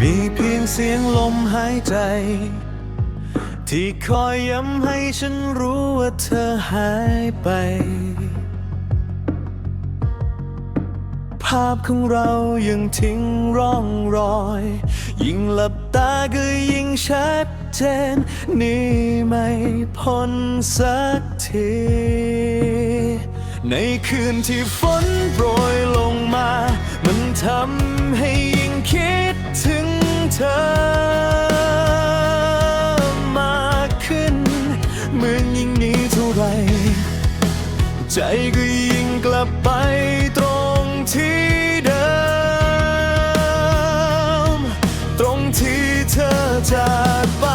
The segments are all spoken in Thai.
มีเพียงเสียงลมหายใจ ที่คอยย้ำให้ฉันรู้ว่าเธอหายไป ภาพของเรายังทิ้งร่องรอย ยิ่งหลับตาก็ยิ่งชัดเจน นี่ไม่พ้นสักที ในคืนที่ฝนโปรยลงมา มันทำให้ คิดถึงเธอมากขึ้น เมื่อยิ่งนี้เท่าไร ใจก็ยิ่งกลับไปตรงที่เดิม ตรงที่เธอจากไป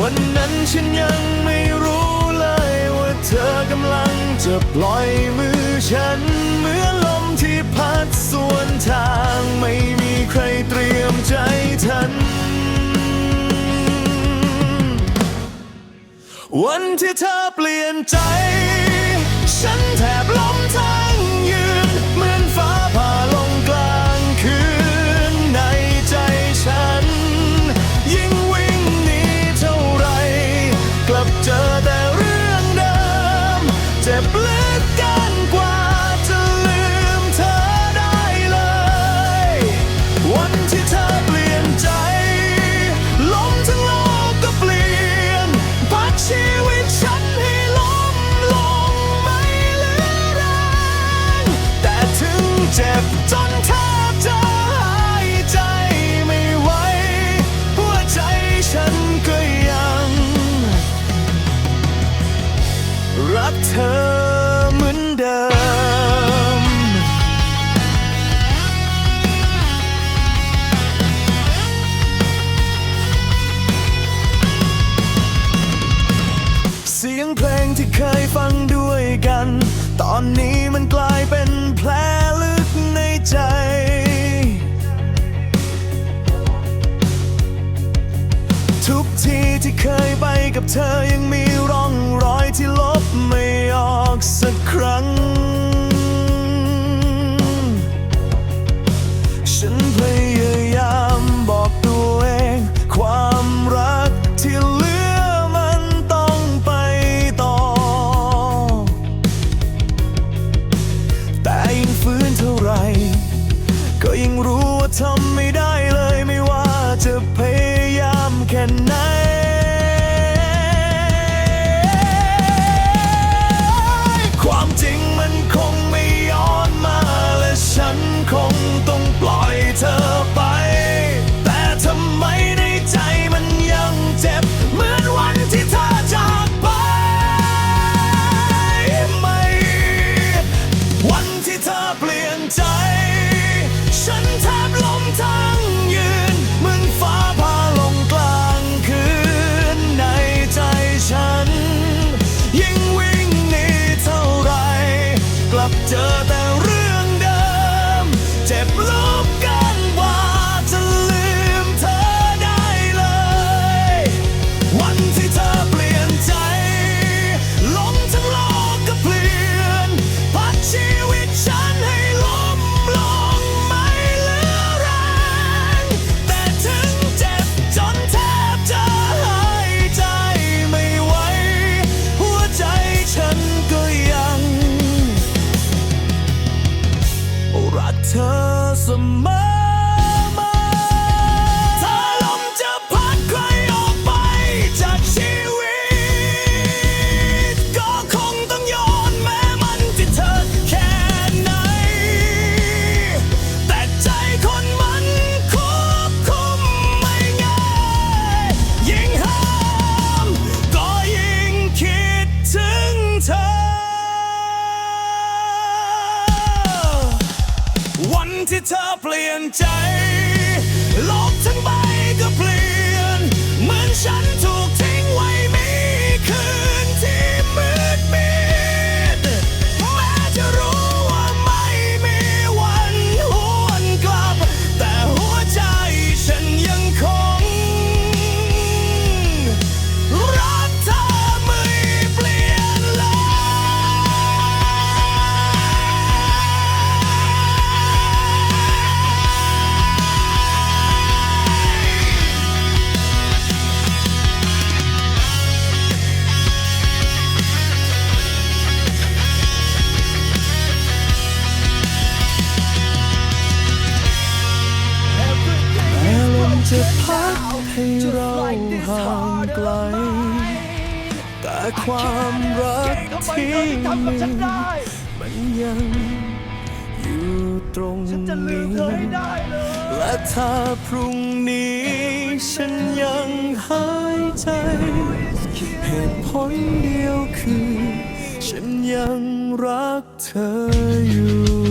วันนั้นฉันยังไม่รู้เลยว่าเธอกำลังจะปล่อยมือฉันเหมือน วันที่เธอเปลี่ยนใจ ฉันแทบล้มทั้งยืน เหมือนฟ้าผ่าลงกลางคืน ในใจฉัน ยิ่งวิ่งหนีเท่าไร กลับเจอแต่เรื่องเดิม เจ็บลึกเกิ อเหมือนเดิม เสียงเพลงที่เคยฟังด้วยกัน ตอนนี้มันกลายเป็นแผลลึกในใจ ทุกทีที่เคยไปกับเธอยังมี อกสักครั้ง ฉันพยายามบอกตัวเองความรักที่เหลือมันต้องไปต่อ แต่ยิ่งฟื้นเท่าไหรก็ยิ่งรู้ว่าทำไม่ มือ ที่เธอเปลี่ยนใจ ความรักที่เธอทำกับฉันได้มันยังอยู่ตรงนี้และถ้าพรุ่งนี้ ฉันยังหายใจเหตุผลเดียวคือ ฉันยังรักเธออยู่